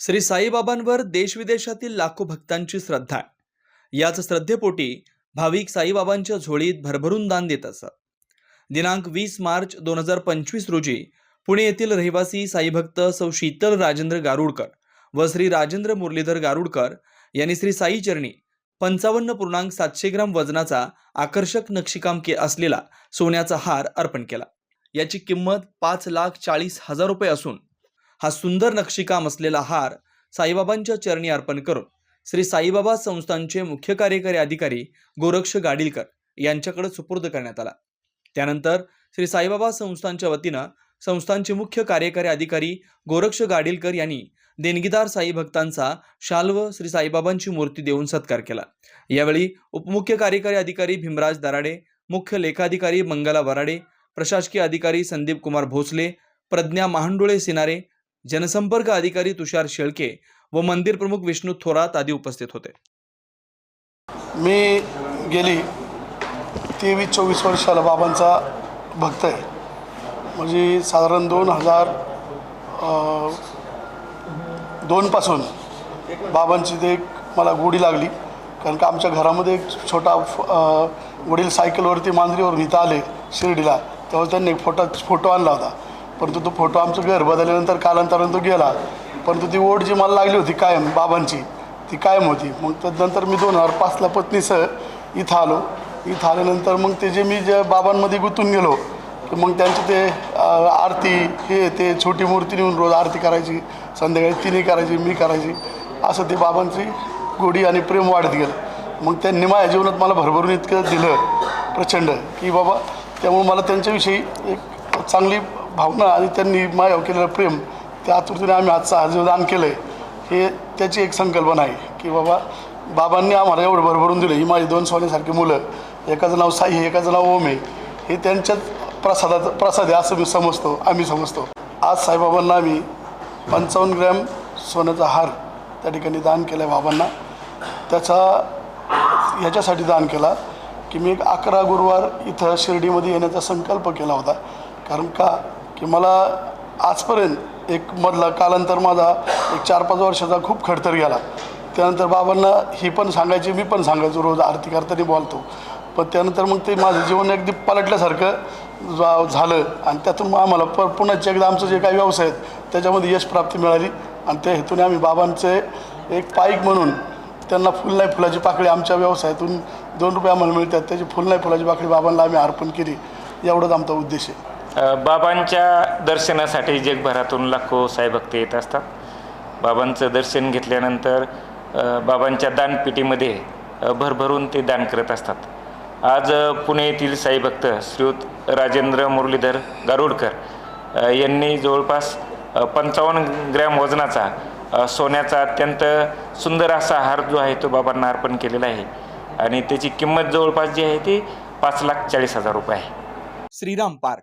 श्री साईबाबांवर देशविदेशातील लाखो भक्तांची श्रद्धा आहे. याच श्रद्धेपोटी भाविक साईबाबांच्या झोळीत भरभरून दान देत असत. दिनांक वीस मार्च दोन हजार पंचवीस रोजी पुणे येथील रहिवासी साईभक्त सौ शीतल राजेंद्र गारुडकर व श्री राजेंद्र मुरलीधर गारुडकर यांनी श्री साई चरणी पंचावन्न पूर्णांक सातशे ग्राम वजनाचा आकर्षक नक्षीकाम के असलेला सोन्याचा हार अर्पण केला. याची किंमत पाच लाख चाळीस हजार रुपये असून हा सुंदर नक्षीकाम असलेला हार साईबाबांच्या चरणी अर्पण करून श्री साईबाबा संस्थांचे मुख्य कार्यकारी अधिकारी गोरक्ष गाडीलकर यांच्याकडे सुपूर्द करण्यात आला. त्यानंतर श्री साईबाबा संस्थांच्या वतीनं संस्थांचे मुख्य कार्यकारी अधिकारी गोरक्ष गाडीलकर यांनी देणगीदार साई भक्तांचा शाल्व श्री साईबाबांची मूर्ती देऊन सत्कार केला. यावेळी उपमुख्य कार्यकारी अधिकारी भीमराज दराडे मुख्य लेखाधिकारी मंगला वराडे प्रशासकीय अधिकारी संदीप कुमार भोसले प्रज्ञा महांडुळे सिनारे जनसंपर्क अधिकारी तुषार शेळके व मंदिर प्रमुख विष्णू थोरात आदी उपस्थित होते. मी गेली तेवीस चोवीस वर्षाला बाबांचा भक्त आहे. म्हणजे साधारण दोन हजार दोनपासून बाबांची ते एक मला गोडी लागली. कारण का आमच्या घरामध्ये एक छोटा वडील सायकलवरती मांजरीवर नेता आले शिर्डीला. तेव्हा त्यांनी एक फोटो फोटो आणला होता. परंतु तो फोटो आमचं घर बदलल्यानंतर कालांतरानं तो गेला. परंतु ती ओढ जी मला लागली होती कायम बाबांची ती कायम होती. मग त्यानंतर मी दोन हजार पाचला पत्नीसह इथं आलो. इथं आल्यानंतर मग ते जे मी जे बाबांमध्ये गुंतून गेलो की मग त्यांची ते आरती हे ते छोटी मूर्ती नेऊन रोज आरती करायची संध्याकाळी तिने करायची मी करायची असं ते बाबांची गोडी आणि प्रेम वाढत गेलं. मग त्यांनी माझ्या जीवनात मला भरभरून इतकं दिलं प्रचंड की बाबा त्यामुळे मला त्यांच्याविषयी एक चांगली भावना आणि त्यांनी माझ्यावर केलेलं प्रेम त्या आतुरतेने आम्ही आजचा हा दान केलं आहे हे त्याची एक संकल्पना आहे की बाबा बाबांनी आम्हाला एवढं भरभरून दिलं. ही माझी दोन सोन्यासारखी मुलं एकाचं नाव साई एकाचं नाव ओम आहे. हे त्यांच्याच प्रसादात प्रसाद आहे असं मी समजतो आम्ही समजतो. आज साईबाबांना आम्ही पंचावन्न ग्रॅम सोन्याचा हार त्या ठिकाणी दान केला आहे बाबांना. त्याचा ह्याच्यासाठी दान केला की मी एक अकरा गुरुवार इथं शिर्डीमध्ये येण्याचा संकल्प केला होता. कारण का? की मला आजपर्यंत एक मधला कालांतर माझा एक चार पाच वर्षाचा खूप खडतर गेला. त्यानंतर बाबांना ही पण सांगायची मी पण सांगायचो रोज आरती करताना बोलतो. पण त्यानंतर मग ते माझं जीवन अगदी पलटल्यासारखं जा- झालं आणि त्यातून मग आम्हाला प पुन्हा एकदा आमचं जे काही व्यवसाय आहेत त्याच्यामध्ये यश प्राप्ती मिळाली. आणि त्या हेतूने आम्ही बाबांचे एक पाईक म्हणून त्यांना फुल नाही फुलाची पाकळी आमच्या व्यवसायातून दोन रुपये आम्हाला मिळतात. त्याची फुल नाही फुलाची पाकळी बाबांना आम्ही अर्पण केली. एवढंच आमचा उद्देश आहे. बाबांच्या दर्शनासाठी जगभरातून लाखो साईभक्त येत असतात. बाबांचं दर्शन घेतल्यानंतर बाबांच्या दानपेटीमध्ये भरभरून ते दान करत असतात. आज पुणे येथील साईभक्त श्रीयुत राजेंद्र मुरलीधर गारुडकर यांनी जवळपास पंचावन्न ग्रॅम वजनाचा सोन्याचा अत्यंत सुंदर असा हार जो आहे तो बाबांना अर्पण केलेला आहे. आणि त्याची किंमत जवळपास जी आहे ती पाच लाख चाळीस हजार रुपये आहे. श्रीराम पार्क.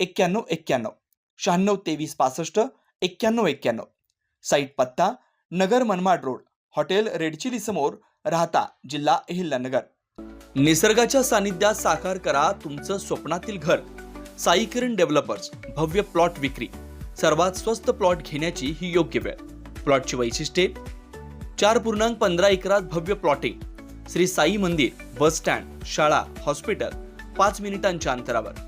एक्क्याण्णव एक्क्याण्णव. शहाण्णव तेवीस पासष्ट एक्क्याण्णव एक्क्याण्णव. साईट पत्ता Nagar Manmad road hotel red chilli समोर राहता जिल्हा अहिल्यानगर. निसर्गाच्या सानिध्यात साकार करा तुमचं स्वप्नातील घर. साई किरण डेव्हलपर्स भव्य प्लॉट विक्री. सर्वात स्वस्त प्लॉट घेण्याची ही योग्य वेळ. प्लॉटची वैशिष्ट्ये? चार पूर्णांक पंधरा एकरात भव्य प्लॉटिंग. श्री साई मंदिर बस स्टँड शाळा हॉस्पिटल. पाच मिनिटांच्या अंतरावर.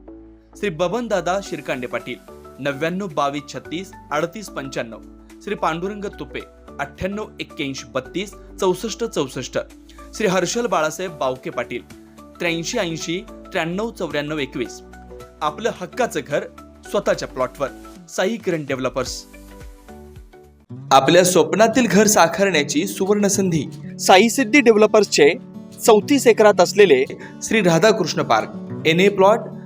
श्री बबन दादा शिरकांडे पाटील नव्याण्णव बावीस छत्तीस अडतीस पंच्याण्णव. श्री पांडुरंग तुपे अठ्ठ्याण्णव एक्क्याऐंशी बत्तीस चौसष्ट चौसष्ट. श्री हर्षल बाळासाहेब बावके पाटील त्र्याऐंशी ऐंशी त्र्याण्णव चौऱ्याण्णव एकवीस. आपलं हक्काचं घर स्वतःच्या प्लॉटवर साई किरण डेव्हलपर्स आपल्या स्वप्नातील घर साकारण्याची सुवर्ण संधी साई सिद्धी डेव्हलपर्सचे चौतीस एकरात असलेले Shri Radhakrishna park. N A plot